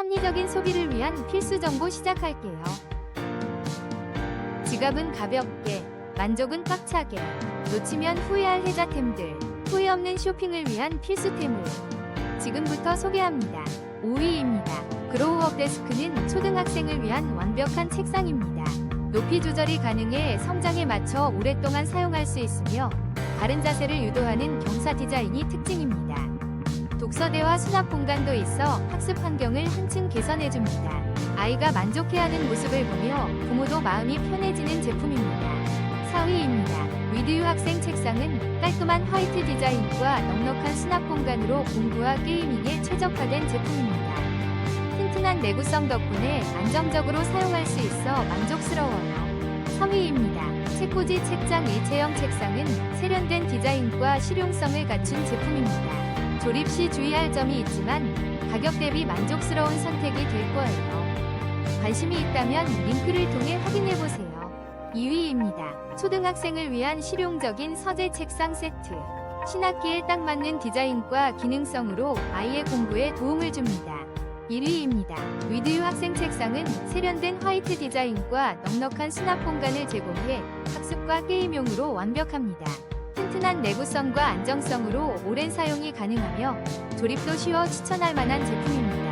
합리적인 소비를 위한 필수 정보 시작할게요. 지갑은 가볍게, 만족은 꽉차게, 놓치면 후회할 혜자템들, 후회 없는 쇼핑을 위한 필수템을 지금부터 소개합니다. 5위입니다. 그로우업 데스크는 초등학생을 위한 완벽한 책상입니다. 높이 조절이 가능해 성장에 맞춰 오랫동안 사용할 수 있으며 바른 자세를 유도하는 경사 디자인이 특징입니다. 독서대와 수납 공간도 있어 학습 환경을 한층 개선해줍니다. 아이가 만족해하는 모습을 보며 부모도 마음이 편해지는 제품입니다. 4위입니다. 위드유 학생 책상은 깔끔한 화이트 디자인과 넉넉한 수납 공간으로 공부와 게이밍에 최적화된 제품입니다. 튼튼한 내구성 덕분에 안정적으로 사용할 수 있어 만족스러워요. 3위입니다. 체코지 책장 일체형 책상은 세련된 디자인과 실용성을 갖춘 제품입니다. 조립 시 주의할 점이 있지만 가격 대비 만족스러운 선택이 될 거예요. 관심이 있다면 링크를 통해 확인해 보세요. 2위입니다. 초등학생을 위한 실용적인 서재 책상 세트. 신학기에 딱 맞는 디자인과 기능성으로 아이의 공부에 도움을 줍니다. 1위입니다. 위드유 학생 책상은 세련된 화이트 디자인과 넉넉한 수납 공간을 제공해 학습과 게임용으로 완벽합니다. 튼튼한 내구성과 안정성으로 오랜 사용이 가능하며 조립도 쉬워 추천할 만한 제품입니다.